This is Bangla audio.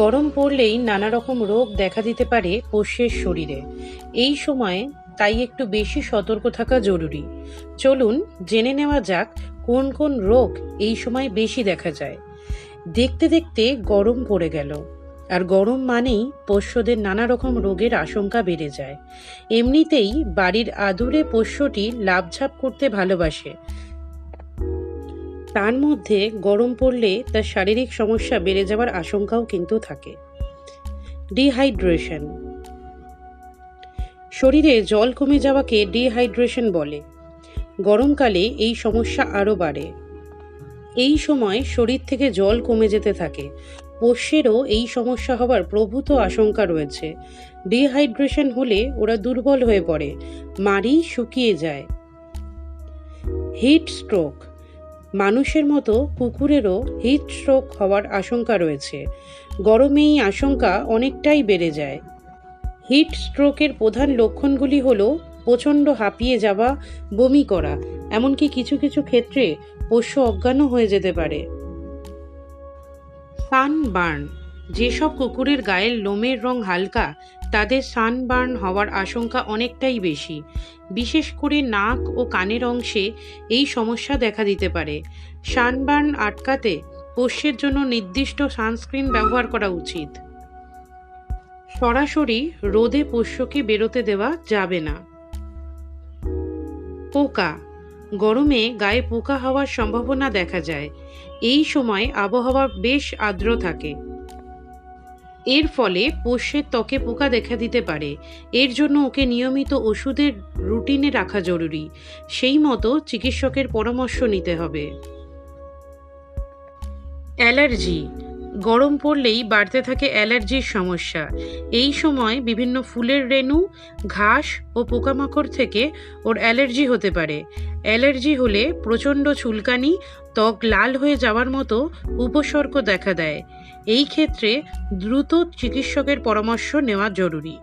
গরম পড়লেই নানা রকম রোগ দেখা দিতে পারে পোষ্যের শরীরে। এই সময়ে তাই একটু বেশি সতর্ক থাকা জরুরি। চলুন জেনে নেওয়া যাক কোন কোন রোগ এই সময় বেশি দেখা যায়। দেখতে দেখতে গরম পড়ে গেল। আর গরম মানেই পোষ্যদের নানা রকম রোগের আশঙ্কা বেড়ে যায়। এমনিতেই বাড়ির আদুরে পোষ্যটি লাভঝাপ করতে ভালোবাসে। তার মধ্যে গরম পড়লে তার শারীরিক সমস্যা বেড়ে যাওয়ার আশঙ্কাও কিন্তু থাকে। ডিহাইড্রেশন শরীরে জল কমে যাওয়াকে ডিহাইড্রেশন বলে। গরমকালে এই সমস্যা আরও বাড়ে। এই সময় শরীর থেকে জল কমে যেতে থাকে। পোষ্যেরও এই সমস্যা হওয়ার প্রভূত আশঙ্কা রয়েছে। ডিহাইড্রেশন হলে ওরা দুর্বল হয়ে পড়ে, মাড়ি শুকিয়ে যায়। হিট স্ট্রোক মানুষের মতো কুকুরেরও হিট স্ট্রোক হওয়ার আশঙ্কা রয়েছে। গরমে এই আশঙ্কা অনেকটাই বেড়ে যায়। হিট স্ট্রোকের প্রধান লক্ষণগুলি হলো প্রচণ্ড হাঁপিয়ে যাওয়া, বমি করা, এমনকি কিছু কিছু ক্ষেত্রে পোষ্য অজ্ঞানও হয়ে যেতে পারে। সানবার্ন, যেসব কুকুরের গায়ের লোমের রং হালকা তাদের সানবার্ন হওয়ার আশঙ্কা অনেকটাই বেশি। বিশেষ করে নাক ও কানের অংশে এই সমস্যা দেখা দিতে পারে। সানবার্ন আটকাতে পোষ্যের জন্য নির্দিষ্ট সানস্ক্রিন ব্যবহার করা উচিত। সরাসরি রোদে পোষ্যকে বেরোতে দেওয়া যাবে না। পোকা। গরমে গায়ে পোকা হওয়ার সম্ভাবনা দেখা যায়। এই সময় আবহাওয়া বেশ আর্দ্র থাকে। এর ফলে পোষ্যের ত্বকে পোকা দেখা দিতে পারে। এর জন্য ওকে নিয়মিত ওষুধের রুটিনে রাখা জরুরি। সেই মতো চিকিৎসকের পরামর্শ নিতে হবে। অ্যালার্জি গরম পড়লেই বাড়তে থাকে অ্যালার্জির সমস্যা। এই সময় বিভিন্ন ফুলের রেণু, ঘাস ও পোকামাকড় থেকে ওর অ্যালার্জি হতে পারে। অ্যালার্জি হলে প্রচণ্ড চুলকানি, ত্বক লাল হয়ে যাওয়ার মতো উপসর্গ দেখা দেয়। এই ক্ষেত্রে দ্রুত চিকিৎসকের পরামর্শ নেওয়া জরুরি।